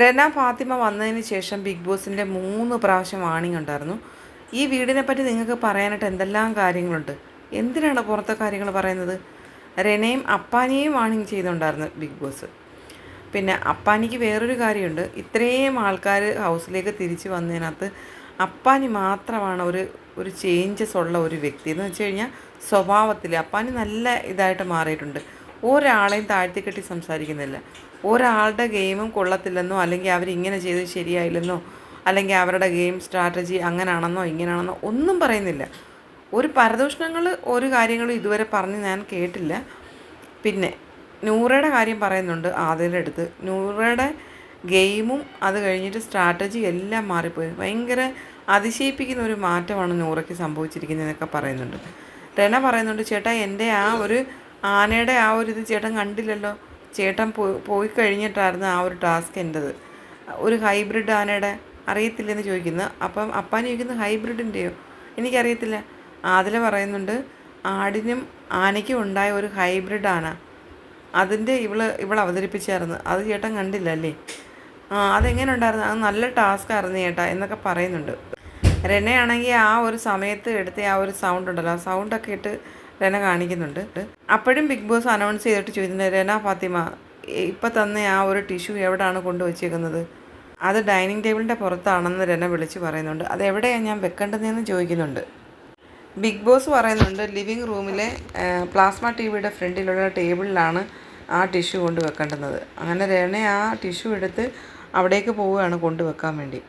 റെന ഫാത്തിമ വന്നതിന് ശേഷം ബിഗ് ബോസിന്റെ മൂന്ന് പ്രാവശ്യം വാണിംഗ് ഉണ്ടായിരുന്നു. ഈ വീടിനെ പറ്റി നിങ്ങൾക്ക് പറയാനായിട്ട് എന്തെല്ലാം കാര്യങ്ങളുണ്ട്? എന്തിനാണ് പുറത്തെ കാര്യങ്ങൾ പറയുന്നത്? രനയും അപ്പാനിയെയും വാണിംഗ് ചെയ്തുണ്ടായിരുന്നു ബിഗ് ബോസ്. പിന്നെ അപ്പാനിക്ക് വേറൊരു കാര്യമുണ്ട്. ഇത്രയും ആൾക്കാർ ഹൗസിലേക്ക് തിരിച്ചു വന്നതിനകത്ത് അപ്പാനി മാത്രമാണ് ഒരു ഒരു ചേഞ്ചസ് ഉള്ള ഒരു വ്യക്തി. എന്ന് വെച്ച് കഴിഞ്ഞാൽ സ്വഭാവത്തിൽ അപ്പാനി നല്ല ഇതായിട്ട് മാറിയിട്ടുണ്ട്. ഒരാളെയും താഴ്ത്തി കെട്ടി സംസാരിക്കുന്നില്ല. ഒരാളുടെ ഗെയിമും കൊള്ളത്തില്ലെന്നോ അല്ലെങ്കിൽ അവരിങ്ങനെ ചെയ്ത് ശരിയായില്ലെന്നോ അല്ലെങ്കിൽ അവരുടെ ഗെയിം സ്ട്രാറ്റജി അങ്ങനെയാണെന്നോ ഇങ്ങനെയാണെന്നോ ഒന്നും പറയുന്നില്ല. ഒരു പരദൂഷണങ്ങൾ ഒരു കാര്യങ്ങളും ഇതുവരെ പറഞ്ഞ് ഞാൻ കേട്ടില്ല. പിന്നെ നൂറയുടെ കാര്യം പറയുന്നുണ്ട് ആദ്യയുടെ അടുത്ത്. നൂറയുടെ ഗെയിമും അത് കഴിഞ്ഞിട്ട് സ്ട്രാറ്റജി എല്ലാം മാറിപ്പോയി. ഭയങ്കര അതിശയിപ്പിക്കുന്ന ഒരു മാറ്റമാണ് നൂറയ്ക്ക് സംഭവിച്ചിരിക്കുന്നതെന്നൊക്കെ പറയുന്നുണ്ട്. രണ പറയുന്നുണ്ട് ചേട്ടാ എന്റെ ആ ഒരു ആനയുടെ ആ ഒരു ഇത് ചേട്ടൻ കണ്ടില്ലല്ലോ. ചേട്ടൻ പോയി കഴിഞ്ഞിട്ടായിരുന്നു ആ ഒരു ടാസ്ക് എന്റെത്. ഒരു ഹൈബ്രിഡ് ആനയുടെ അറിയത്തില്ലെന്ന് ചോദിക്കുന്നു. അപ്പം അപ്പാൻ ചോദിക്കുന്നത് ഹൈബ്രിഡിന്റെയോ? എനിക്കറിയത്തില്ല. അതിൽ പറയുന്നുണ്ട് ആടിനും ആനയ്ക്കും ഉണ്ടായ ഒരു ഹൈബ്രിഡ് ആന. അതിന്റെ ഇവൾ ഇവൾ അവതരിപ്പിച്ചായിരുന്നു. അത് ചേട്ടൻ കണ്ടില്ല അല്ലേ ആ അതെങ്ങനെ ഉണ്ടായിരുന്നു അത് നല്ല ടാസ്ക് ആയിരുന്നു ചേട്ടാ എന്നൊക്കെ പറയുന്നുണ്ട്. റെനയാണെങ്കിൽ ആ ഒരു സമയത്ത് എടുത്ത ആ ഒരു സൗണ്ട് ഉണ്ടല്ലോ. ആ സൗണ്ടൊക്കെ ഇട്ട് രന കാണിക്കുന്നുണ്ട്. അപ്പോഴും ബിഗ് ബോസ് അനൗൺസ് ചെയ്തിട്ട് ചോദിക്കുന്നത് രന ഫാത്തിമ ഇപ്പം തന്നെ ആ ഒരു ടിഷ്യൂ എവിടെയാണ് കൊണ്ടുവച്ചേക്കുന്നത് അത് ഡൈനിങ് ടേബിളിന്റെ പുറത്താണെന്ന് രന വിളിച്ച് പറയുന്നുണ്ട്. അത് എവിടെയാണ് ഞാൻ വെക്കേണ്ടതെന്ന് ചോദിക്കുന്നുണ്ട്. ബിഗ് ബോസ് പറയുന്നുണ്ട് ലിവിങ് റൂമിലെ പ്ലാസ്മ ടി വിയുടെ ഫ്രണ്ടിലുള്ള ടേബിളിലാണ് ആ ടിഷ്യൂ കൊണ്ട് വെക്കേണ്ടുന്നത് അങ്ങനെ രേണ ആ ടിഷ്യൂ എടുത്ത് അവിടേക്ക് പോവുകയാണ് കൊണ്ടുവെക്കാൻ വേണ്ടി.